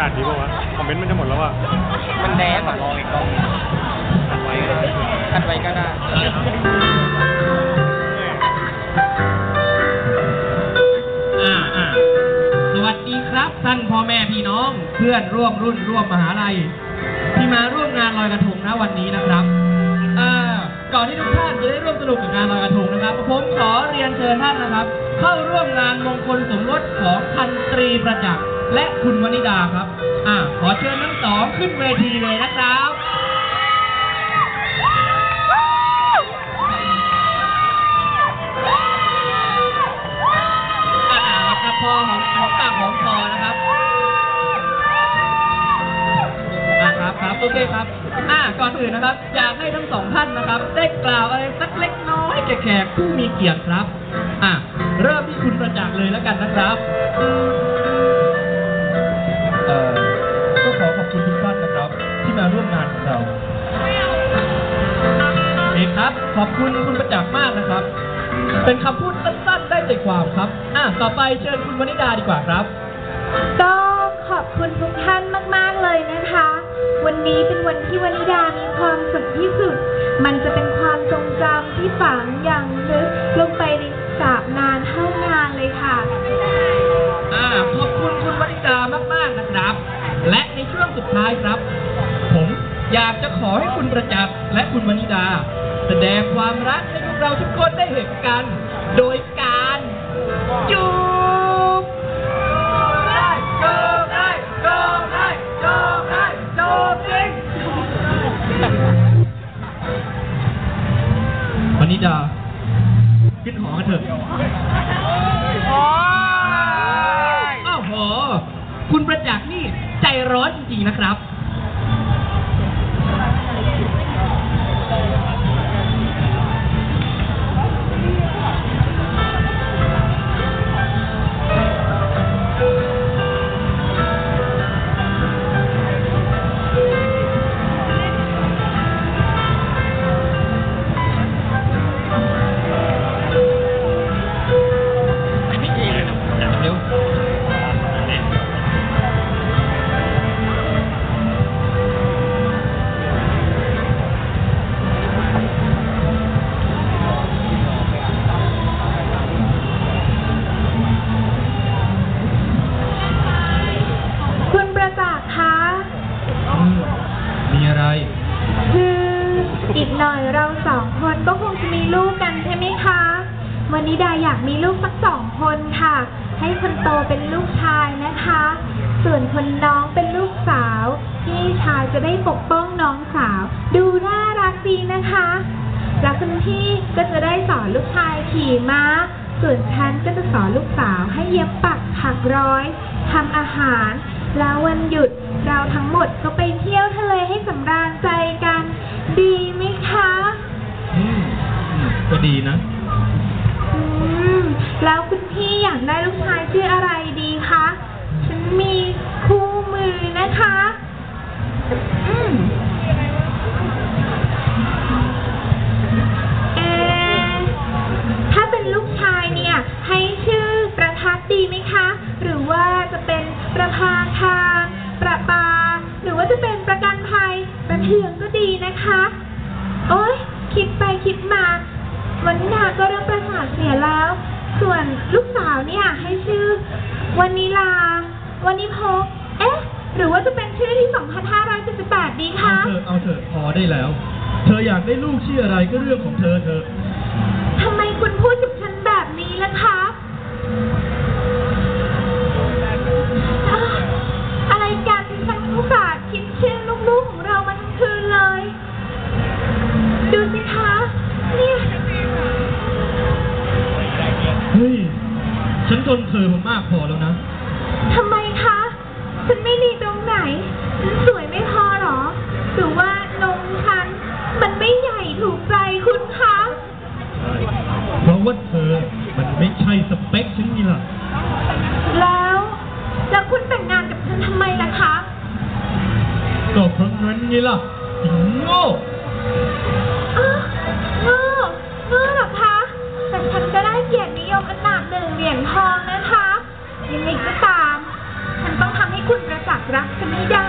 ากาศดีป่าวะคอมเมนต์มันจะหมดแล้วอะมันแดงอะลองอีกกล้องอัดไว้ก็ได้อัดไว้ก็ได้อ่าอ่าสวัสดีครับท่านพ่อแม่พี่น้อง เพื่อนร่วมรุ่นร่วมมหาลัย ที่มาร่วมงานลอยกระทงนะวันนี้นะครับอ่าก่อนที่ทุกท่านจะได้ร่วมสนุกกับงานลอยกระทงนะครับผมขอเรียนเชิญท่านนะครับ เข้าร่วมงานมงคลสมรสของพันตรีประจักษ์ และคุณวนิดาครับ อ่า ขอเชิญทั้งสองขึ้นเวทีเลยนะครับอาครับพอหอมหอมปากหอมคอนะครับอ่าครับครับโอเคครับ อ่าก่อนอื่นนะครับ อยากให้ทั้งสองท่านนะครับ ได้กล่าวอะไรสักเล็กน้อยแก่แขกผู้มีเกียรติครับ อ่าเริ่มที่คุณประจักษ์เลยแล้วกันนะครับ ขอบคุณคุณประจักษ์มากนะครับ เป็นคำพูดสั้นๆ ได้ใจความครับ อ่าต่อไปเชิญคุณวนิดาดีกว่าครับ ก็ขอบคุณทุกท่านมาก ๆ เลยนะคะ วันนี้เป็นวันที่วนิดามีความสุขที่สุด มันจะเป็นความทรงจำที่ฝังอย่างลึกลงไปในสาบนานเท่านานเลยค่ะ อ่า ขอบคุณคุณวนิดามาก ๆ นะครับ และในช่วงสุดท้ายครับ ผมอยากจะขอให้คุณประจักษ์และคุณวนิดา แสดงความรักให้พวกเราทุกคนได้เห็นกัน โดยการจูบได้จูบได้จูบได้จูบได้จูบจริงวนิดาขึ้นหอกันเถอะอ้าวโห คุณประจักษ์นี่ใจร้อนจริงๆนะครับ นีดาอยากมีลูกสักสองคนค่ะ ให้คนโตเป็นลูกชายนะคะ ส่วนคนน้องเป็นลูกสาว พี่ชายจะได้ปกป้องน้องสาว ดูน่ารักดีนะคะ แล้วคุณพี่ก็จะได้สอนลูกชายขี่ม้า ส่วนฉันก็จะสอนลูกสาวให้เย็บปักถักร้อยทำอาหาร แล้ววันหยุดเราทั้งหมดก็ไปเที่ยวทะเลให้สำราญใจกัน ดีไหมคะ อืมอืมก็ดีนะากได้ลูกชายชื่ออะไรดีคะ ฉันมีคู่มือนะคะ อืมเอถ้าเป็นลูกชายเนี่ย ให้ชื่อประทัดดีไหมคะ หรือว่าจะเป็นประภาคารประปา หรือว่าจะเป็นประกันภัย ประเทืองก็ดีนะคะ โอ๊ย คิดไปคิดมา วันนี้นาก็เริ่มประสาทเสียแล้ว ส่วนลูกสาวเนี่ยให้ชื่อวันนิลา วันนิพกเอ๊ะ หรือว่าจะเป็นชื่อที่ 2578 ดีเอาคะ เถอะเอาเถอะพอได้แล้ว เธออยากได้ลูกชื่ออะไรก็เรื่องของเธอเถอะ ทำไมคุณพูดกับฉันแบบนี้ล่ะคะ เฮ้ย ฉันทนเธอมามากพอแล้วนะ ทำไมคะ ฉันไม่ดีตรงไหน ฉันสวยไม่พอเหรอ หรือว่านมฉัน มันไม่ใหญ่ถูกใจคุณคะ เพราะว่าเธอ มันไม่ใช่สเปคฉันนี่ล่ะ แล้ว แล้วคุณแต่งงานกับฉันทำไมล่ะคะ ก็เพราะงั้นไงล่ะไอ้โง่ ดับ